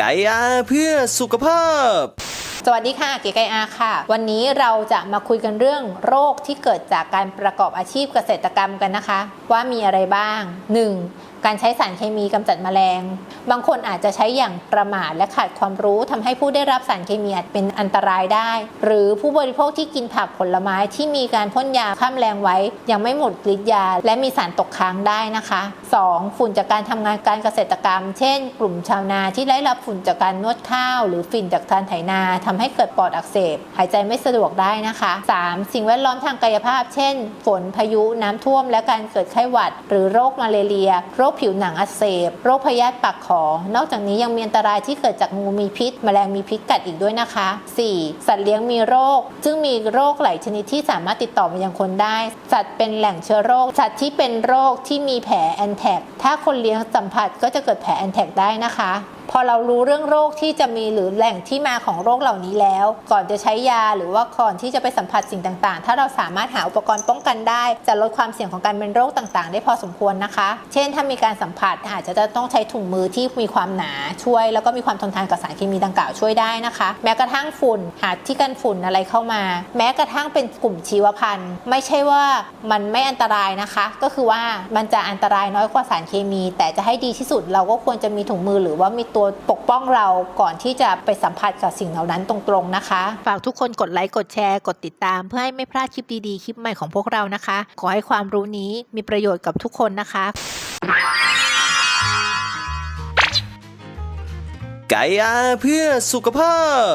ไกอาเพื่อสุขภาพ สวัสดีค่ะ เก๋ไก่อาค่ะ วันนี้เราจะมาคุยกันเรื่องโรคที่เกิดจากการประกอบอาชีพเกษตรกรรมกันนะคะ ว่ามีอะไรบ้าง 1. การใช้สารเคมีกำจัดแมลง บางคนอาจจะใช้อย่างประมาทและขาดความรู้ทำให้ผู้ได้รับสารเคมีอาจเป็นอันตรายได้ หรือผู้บริโภคที่กินผักผลไม้ที่มีการพ่นยาฆ่าแมลงไว้ ยังไม่หมดฤทธิ์ยา และมีสารตกค้างได้นะคะ 2. ฝุ่นจากการทำงานการเกษตรกรรม เช่น กลุ่มชาวนาที่ได้รับฝุ่นจากการนวดข้าว หรือฝิ่นจากการไถนาทำให้เกิดปอดอักเสบ หายใจไม่สะดวกได้นะคะ 3. สิ่งแวดล้อมทางกายภาพ เช่น ฝนพายุน้ำท่วม และการเกิดไข้หวัด หรือโรคมาเรียโรคผิวหนังอักเสบ โรคพยาธิปากขอนอกจากนี้ยังมีอันตรายที่เกิดจากงูมีพิษ แมลงมีพิษกัดอีกด้วยนะคะ 4. สัตว์เลี้ยงมีโรค ซึ่งมีโรคหลายชนิดที่สามารถติดต่อมายังคนได้ สัตว์เป็นแหล่งเชื้อโรค สัตว์ที่เป็นโรคที่มีแผลแอนแทกถ้าคนเลี้ยงสัมผัสก็จะเกิดแผลแอนแทกได้นะคะ พอเรารู้เรื่องโรคที่จะมีหรือแหล่งที่มาของโรคเหล่านี้แล้ว ก่อนจะใช้ยาหรือว่าก่อนที่จะไปสัมผัสสิ่งต่างๆ ถ้าเราสามารถหาอุปกรณ์ป้องกันได้ จะลดความเสี่ยงของการเป็นโรคต่างๆ ได้พอสมควรนะคะ เช่น ถ้ามีการสัมผัสอาจจะต้องใช้ถุงมือที่มีความหนาช่วย แล้วก็มีความทนทานกับสารเคมีดังกล่าวช่วยได้นะคะ แม้กระทั่งฝุ่นหาที่กันฝุ่นอะไรเข้ามา แม้กระทั่งเป็นกลุ่มชีวพันธุ์ ไม่ใช่ว่ามันไม่อันตรายนะคะ ก็คือว่ามันจะอันตรายน้อยกว่าสารเคมี แต่จะให้ดีที่สุดเราก็ควรจะมีถุงมือหรือว่ามีตัวปกป้องเราก่อนที่จะไปสัมผัสกับสิ่งเหล่านั้นตรงๆนะคะ ฝากทุกคนกดไลค์กดแชร์กดติดตาม เพื่อให้ไม่พลาดคลิปดีๆ คลิปใหม่ของพวกเรานะคะ ขอให้ความรู้นี้มีประโยชน์กับทุกคนนะคะ ไก่อาเพื่อสุขภาพ